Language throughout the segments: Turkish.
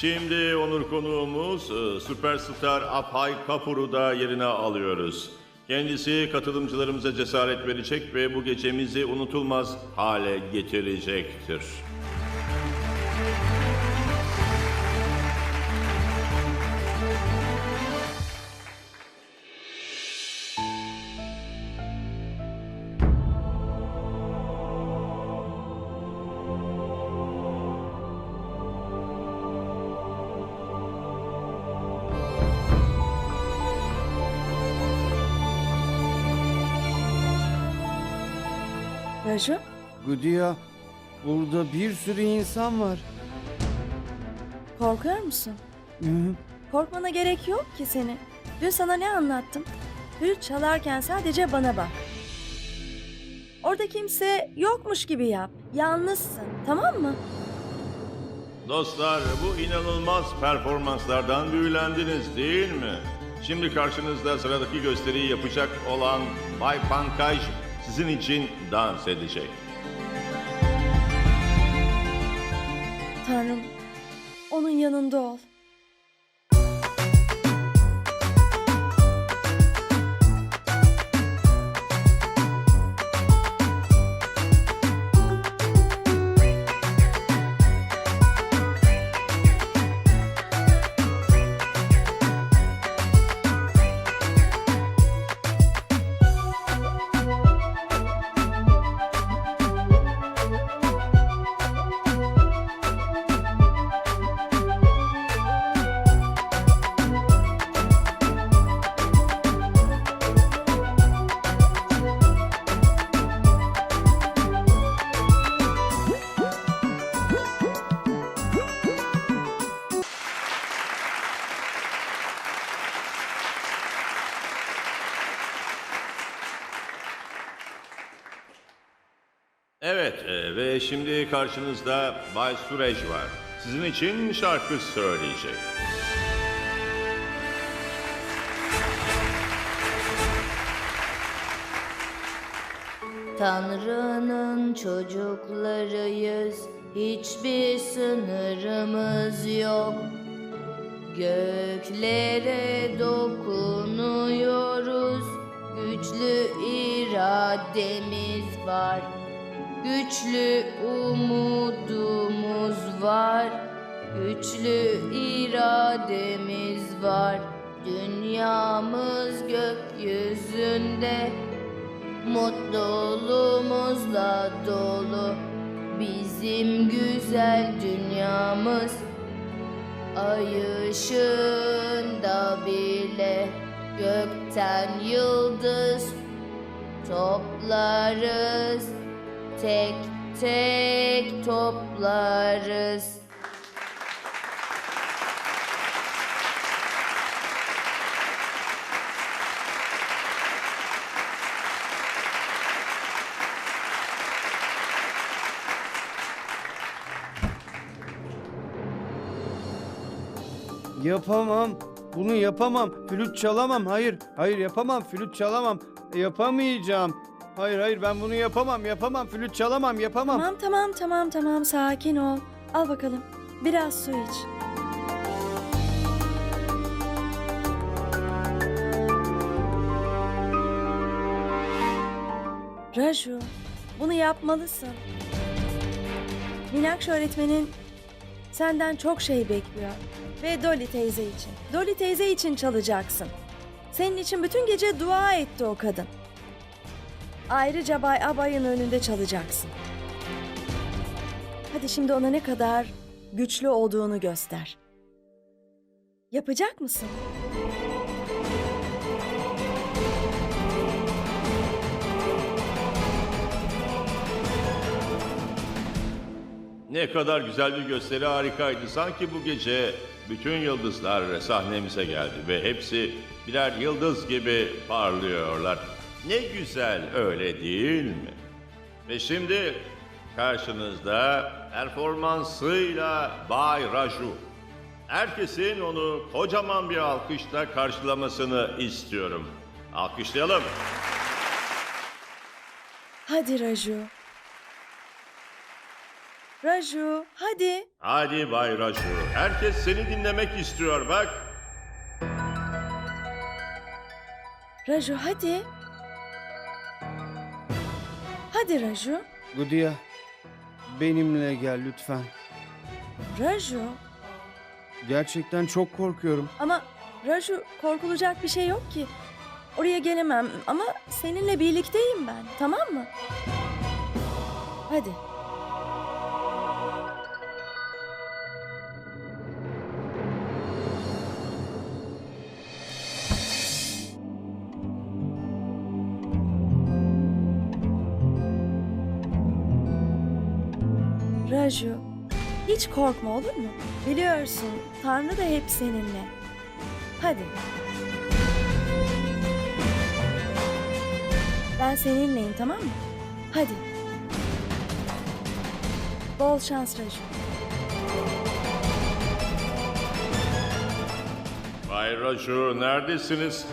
Şimdi onur konuğumuz e, süperstar Apay Kapur'u da yerine alıyoruz. Kendisi katılımcılarımıza cesaret verecek ve bu gecemizi unutulmaz hale getirecektir. Raju, Gudiya, burada bir sürü insan var. korkuyor musun? Hı, Korkmana gerek yok ki seni. Dün sana ne anlattım? Flüt çalarken sadece bana bak. Orada kimse yokmuş gibi yap. Yalnızsın, tamam mı? Dostlar bu inanılmaz performanslardan büyülendiniz değil mi? Şimdi karşınızda sıradaki gösteriyi yapacak olan Bay Pankaj sizin için dans edecek. Tanrım, onun yanında ol. Evet e, ve şimdi karşınızda Bay Surej var. Sizin için şarkı söyleyecek. Tanrı'nın çocuklarıyız, hiçbir sınırımız yok. Göklere dokunuyoruz, güçlü irademiz var. Güçlü umudumuz var, güçlü irademiz var. Dünyamız gökyüzünde, Mutluluğumuzla dolu. Bizim güzel dünyamız Ay ışığında bile. Gökten yıldız toplarız Tek tek toplarız Yapamam. Bunu yapamam. Flüt çalamam. Hayır, hayır yapamam. Flüt çalamam. Yapamayacağım. Hayır, hayır ben bunu yapamam. Yapamam. Flüt çalamam. Yapamam. Tamam, tamam, tamam, tamam. Sakin ol. Al bakalım. Biraz su iç. Raju, bunu yapmalısın. Minakş öğretmenin senden çok şey bekliyor. Ve Dolly teyze için. Dolly teyze için çalacaksın. Senin için bütün gece dua etti o kadın. Ayrıca Bay Abay'ın önünde çalacaksın. Hadi şimdi ona ne kadar güçlü olduğunu göster. Yapacak mısın? Ne kadar güzel bir gösteri harikaydı. Sanki bu gece bütün yıldızlar sahnemize geldi ve hepsi birer yıldız gibi parlıyorlar. Ne güzel öyle değil mi? Ve şimdi karşınızda performansıyla Bay Raju. Herkesin onu kocaman bir alkışla karşılamasını istiyorum. Alkışlayalım. Hadi Raju. Raju, hadi. Hadi Bay Raju. Herkes seni dinlemek istiyor bak. Raju, hadi. Hadi Raju. Gudiya, benimle gel lütfen. Raju. Gerçekten çok korkuyorum. Ama Raju korkulacak bir şey yok ki. Oraya gelemem ama seninle birlikteyim ben. Tamam mı? Hadi. Raju, hiç korkma olur mu? Biliyorsun, Tanrı da hep seninle. Hadi. Ben seninleyim tamam mı? Hadi. Bol şans Raju. Bay Raju neredesiniz?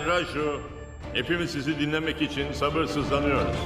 Bay Raju, hepimiz sizi dinlemek için sabırsızlanıyoruz.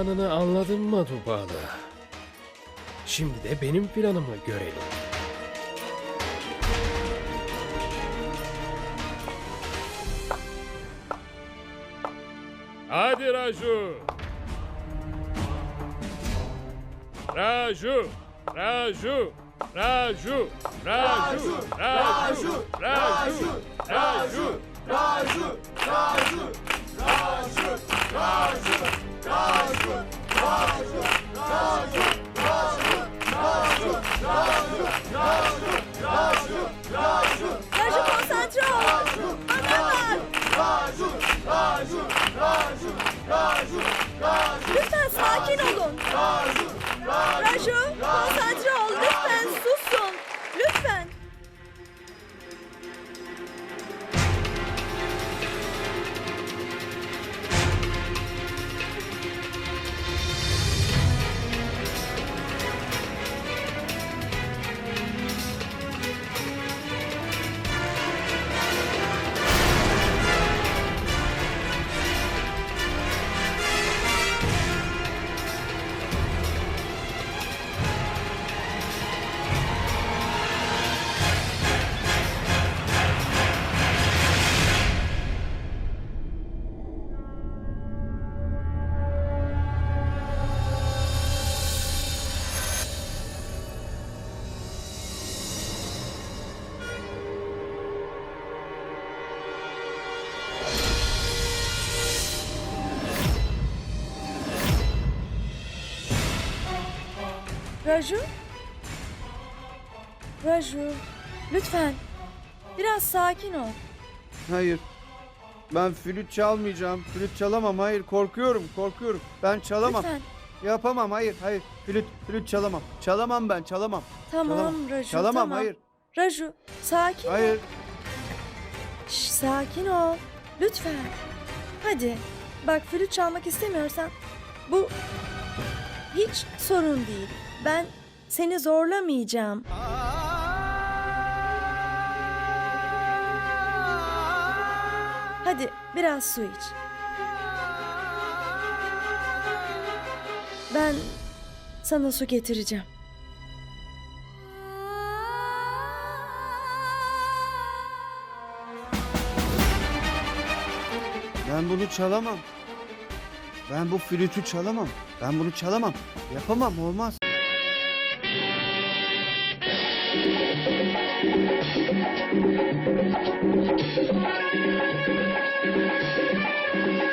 Planını anladın mı Dubalı? Şimdi de benim planımı görelim. Hadi Raju! Raju! Raju! Raju! Raju! Raju! Raju! Raju! Raju Taşut, taşut, taşut, taşut, taşut, taşut, taşut. Raju? Raju, lütfen. Biraz sakin ol. Hayır. Ben flüt çalmayacağım. Flüt çalamam. Hayır korkuyorum. Korkuyorum. Ben çalamam. Lütfen. Yapamam. Hayır. Hayır. Flüt flüt çalamam. Çalamam ben. Çalamam. Tamam Çalamam. Raju, Çalamam. tamam. Hayır. Raju, sakin ol. Hayır. Şş, sakin ol. Lütfen. Hadi. Bak flüt çalmak istemiyorsan bu hiç sorun değil. Ben seni zorlamayacağım. Hadi biraz su iç. Ben sana su getireceğim. Ben bunu çalamam. Ben bu flütü çalamam. Ben bunu çalamam. Yapamam olmaz.